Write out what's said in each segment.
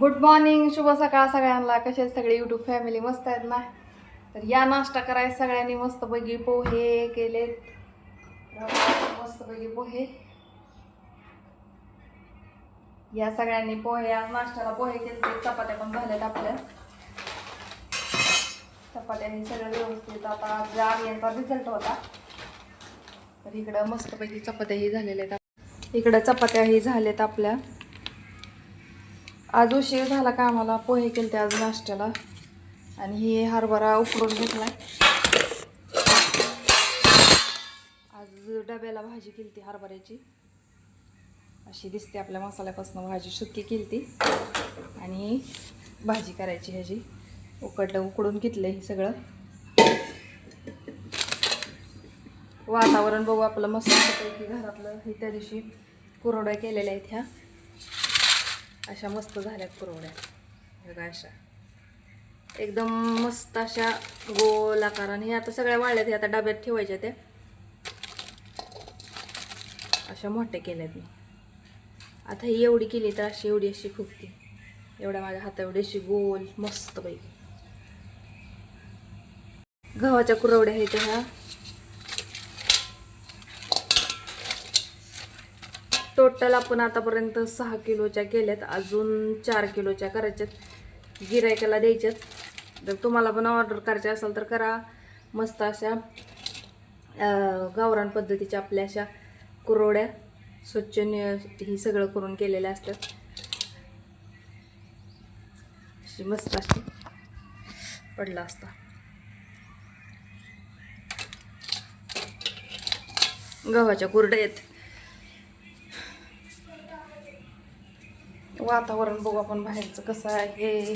Good morning शुभ सकाळ सगळ्यांना. कसे सगळे? युट्यूब फॅमिली मस्त आहेत ना? तर या नाश्ता करायला सगळ्यांनी मस्तपैकी पोहे केलेत. मस्तपैकी पोहे. या सगळ्यांनी पोहे आज नाश्त्याला पोहे केले चपात्या पण झाल्यात आपल्या. चपात्यांनी सगळं व्यवस्थित. आता आज यांचा रिझल्ट होता. तर इकडं मस्तपैकी चपात्याही झालेल्या आहेत. इकडं चपात्याही झाल्यात आपल्या. आज उशीर झाला का आम्हाला? पोहे केले आज नाश्त्याला. आणि हे हरभरा उकडून घेतला आज डब्याला भाजी केली ती हरभऱ्याची. अशी दिसते आपल्या मसाल्यापासून भाजी. सुकी केली ती आणि भाजी करायची ह्याची. उकडलं उकडून घेतलं हे सगळं. वातावरण बघू आपलं मस्त घरातलं. हे त्या दिवशी कुरड्या केलेल्या आहेत ह्या. अशा मस्त झाल्यात कुरवड्या बघा अशा. एकदम मस्त अशा गोल आकाराने. हे आता सगळ्या वाळल्यात हे आता डब्यात ठेवायच्या त्या. अशा मोठ्या केल्यात मी. आता ही एवढी केली तर अशी एवढी अशी फुगते एवढ्या माझ्या हाता एवढी अशी गोल मस्त पैकी. गव्हाच्या कुरवड्या आहेत ह्या. टोटल आपण आतापर्यंत सहा किलोच्या केल्यात. अजून चार किलोच्या करायच्यात. गिरायकाला द्यायच्यात. जर तुम्हाला पण ऑर्डर करायची असेल तर करा. मस्त अशा गावरान पद्धतीच्या आपल्या अशा कुरवड्या स्वच्छ ही सगळं करून केलेल्या असतात. अशी मस्त अशी पडला असता. गव्हाच्या कुरड्या आहेत. वातावरण बघू आपण बाहेरचं कसं आहे.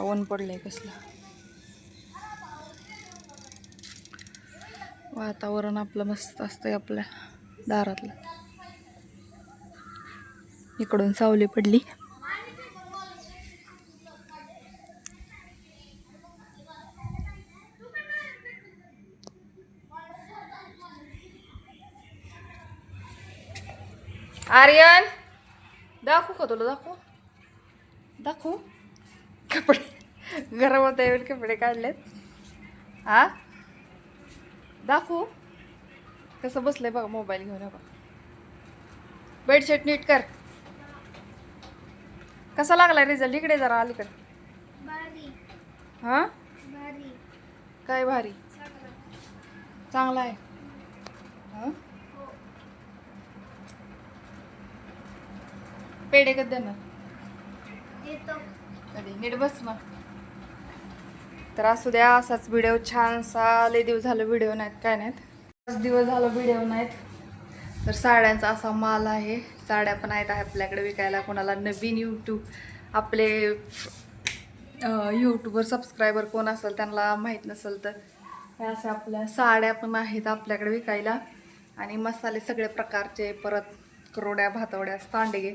ऊन पडलंय कसलं. वातावरण आपलं मस्त असतंय आपल्या दारातलं. इकडून सावली पडली. आर्यन दाखवू का तुला दाखवू. दाखवू. कपडे घरामध्ये येऊन कपडे काढलेत. हा? दाखवू. कसं बसलंय बघा मोबाईल घेऊन बघा. बेडशीट नीट कर. कसा लागला रिझल्ट इकडे जरा अलीकडे. हा? काय भारी? चांगला आहे. हा? पेढे कधी देणार? कधी नीट बस ना तर असू द्या असाच व्हिडिओ छानसा लय दिवस झालं व्हिडिओ नाहीत काय नाहीत? पाच दिवस झालं व्हिडिओ नाहीत. तर साड्यांचा असा माल आहे. साड्या पण आहेत आपल्याकडे विकायला. कोणाला नवीन यूट्यूब आपले यूट्यूबवर सबस्क्रायबर कोण असेल त्यांना माहीत नसेल तर ह्या अशा आपल्या साड्या पण आहेत आपल्याकडे विकायला. आणि मसाले सगळे प्रकारचे परत करोड्या भातवड्या सांडगे.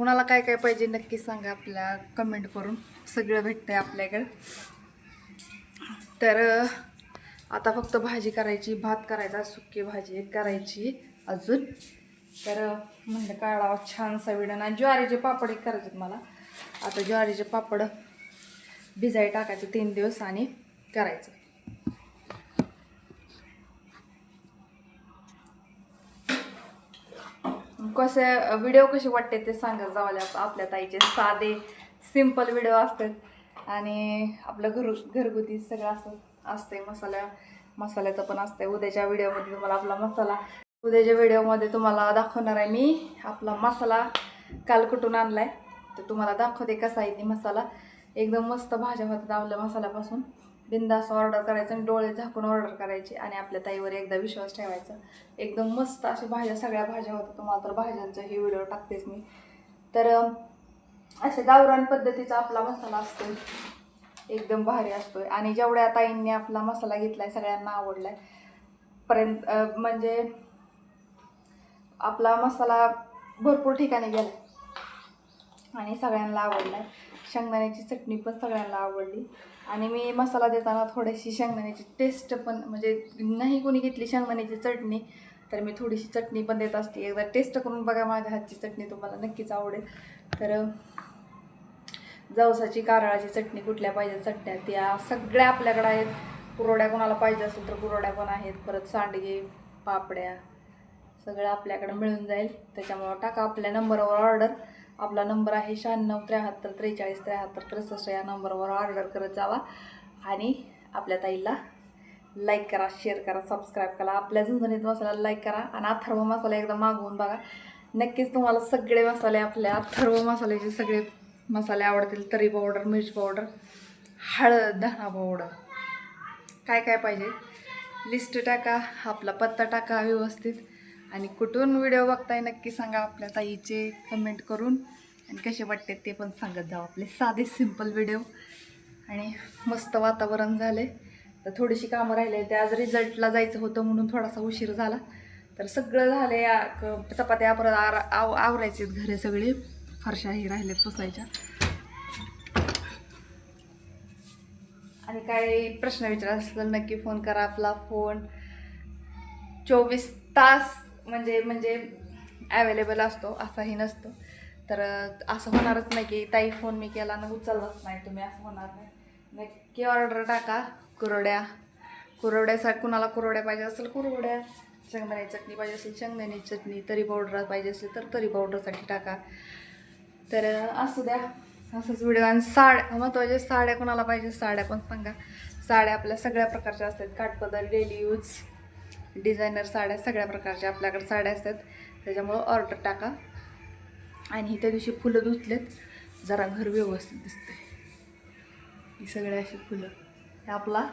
कुणाला काय काय पाहिजे नक्की सांगा आपल्या कमेंट करून. सगळं भेटतंय आपल्याकडे. तर आता फक्त भाजी करायची भात करायचा सुकी भाजी करायची अजून. तर म्हणलं काळा छानसा विडण. आणि ज्वारीचे पापड एक करायचे मला. आता ज्वारीचे पापड भिजाई टाकायचे तीन दिवस आणि करायचं. कसे व्हिडिओ कसे वाटते ते सांगत जावाले आपल्या ताईचे साधे सिंपल व्हिडिओ असतात. आणि आपलं घर घरगुती सगळं असं असतंय मसाल्या मसाल्याचं पण असतंय. उद्याच्या व्हिडिओमध्ये तुम्हाला आपला मसाला उद्याच्या व्हिडिओमध्ये तुम्हाला दाखवणार आहे मी आपला मसाला काल कुठून आहे तर तुम्हाला दाखवते कसा आहे ती मसाला. एकदम मस्त भाज्या होतात आपल्या मसाल्यापासून. बिंदास ऑर्डर करायचं आणि डोळे झाकून ऑर्डर करायची आणि आपल्या ताईवर एकदा विश्वास ठेवायचा. एकदम मस्त अशा भाज्या सगळ्या भाज्या होतात तुम्हाला तर भाज्यांचा ही व्हिडिओ टाकतेच मी. तर असे अशा गावरान पद्धतीचा आपला मसाला असतो एकदम भारी असतोय. आणि जेवढ्या ताईंनी आपला मसाला घेतलाय सगळ्यांना आवडलाय. पर्यंत म्हणजे आपला मसाला भरपूर ठिकाणी गेला आणि सगळ्यांना आवडलाय. शेंगदाण्याची चटणी पण सगळ्यांना आवडली. आणि मी मसाला देताना थोडीशी शेंगदाण्याची टेस्ट पण म्हणजे नाही कोणी घेतली शेंगदाण्याची चटणी तर मी थोडीशी चटणी पण देत असते. एकदा टेस्ट करून बघा माझ्या हातची चटणी तुम्हाला नक्कीच आवडेल. तर जवसाची कारळाची चटणी कुठल्या पाहिजे चटण्या त्या सगळ्या आपल्याकडे आहेत. कुरोड्या कोणाला पाहिजे असेल तर कुरोड्या पण आहेत. परत सांडगे पापड्या सगळं आपल्याकडे मिळून जाईल. त्याच्यामुळं टाका आपल्या नंबरवर ऑर्डर आपला नंबर आहे शहाण्णव त्र्याहत्तर त्रेचाळीस त्र्याहत्तर त्रेसष्ट या नंबरवर ऑर्डर करत जावा. आणि आपल्या ताईला लाईक करा शेअर करा सबस्क्राईब करा. आपल्या झुंझणीत मसाला लाईक करा. आणि अथर्व मसाला एकदा मागवून बघा. नक्कीच तुम्हाला सगळे मसाले आपल्या अथर्व मसाल्याचे सगळे मसाले आवडतील. तरी पावडर मिरची पावडर हळद धना पावडर काय काय पाहिजे? लिस्ट टाका. आपला पत्ता टाका व्यवस्थित. आणि कुठून व्हिडिओ बघताय नक्की सांगा आपल्या ताईचे कमेंट करून. आणि कसे वाटते ते पण सांगत जाऊ आपले साधे सिंपल व्हिडिओ आणि मस्त वातावरण झाले तर थोडीशी कामं राहिले ते आज रिझल्टला जायचं होतं म्हणून थोडासा उशीर झाला. तर सगळं झाले चपात्या परत आर आव आवरायचे घरे सगळे. फरशाही राहिलेत पुसायच्या. आणि काही प्रश्न विचारायचा असेल नक्की फोन करा आपला फोन चोवीस तास म्हणजे म्हणजे ॲवेलेबल असतो असाही नसतो. तर असं होणारच नाही की ताई फोन मी केला ना उचललाच नाही. तुम्ही असं होणार नाही. नक्की ऑर्डर टाका. कुरड्या कुरवड्यासाठी कुणाला कुरवड्या पाहिजे असेल कुरवड्या. शेंगदाण्याची चटणी पाहिजे असेल शेंगदाण्याची चटणी. तरी पावडर पाहिजे असेल तर तरी पावडरसाठी टाका. तर असू द्या. असंच व्हिडिओ आणि साड्या महत्त्वाचे साड्या कोणाला पाहिजे? साड्या पण सांगा. साड्या आपल्या सगळ्या प्रकारच्या असतात. काठपदर डेली यूज डिझायनर साड्या सगळ्या प्रकारच्या आपल्याकडे साड्या असतात. त्याच्यामुळं ऑर्डर टाका. आणि त्या दिवशी फुलं धुतलेत. जरा घर व्यवस्थित दिसते ही सगळे अशी फुलं. हे आपला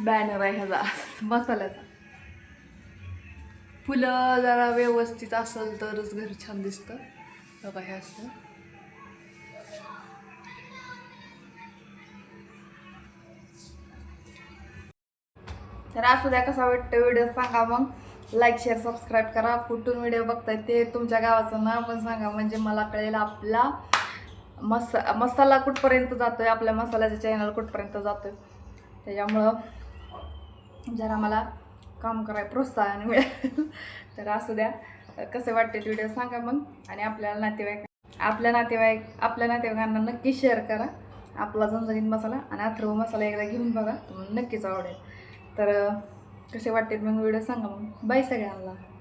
बॅनर आहे ह्याचा. मसाल्याचा. फुलं जरा व्यवस्थित असेल तरच घर छान दिसतं. बघा हे असतं तर असू द्या कसा वाटतं व्हिडिओ सांगा मग. लाईक शेअर सबस्क्राईब करा. कुठून व्हिडिओ बघताय ते तुमच्या गावाचं नाव पण सांगा. म्हणजे मला कळेल आपला मसा मसाला कुठपर्यंत जातो आहे आपल्या मसाल्याचं चॅनल कुठपर्यंत जातो आहे त्याच्यामुळं जरा मला काम करायला प्रोत्साहन मिळेल. तर असू द्या. कसे वाटते व्हिडिओ सांगा मग. आणि आपल्याला नातेवाईक आपल्या नातेवाईक आपल्या नातेवाईकांना नक्की शेअर करा. आपला झणझणीत मसाला आणि अथर्व मसाला एकदा घेऊन बघा. तुम्हाला नक्कीच आवडेल. तर कसे वाटते मग व्हिडिओ सांगा मग. बाय सगळ्यांना.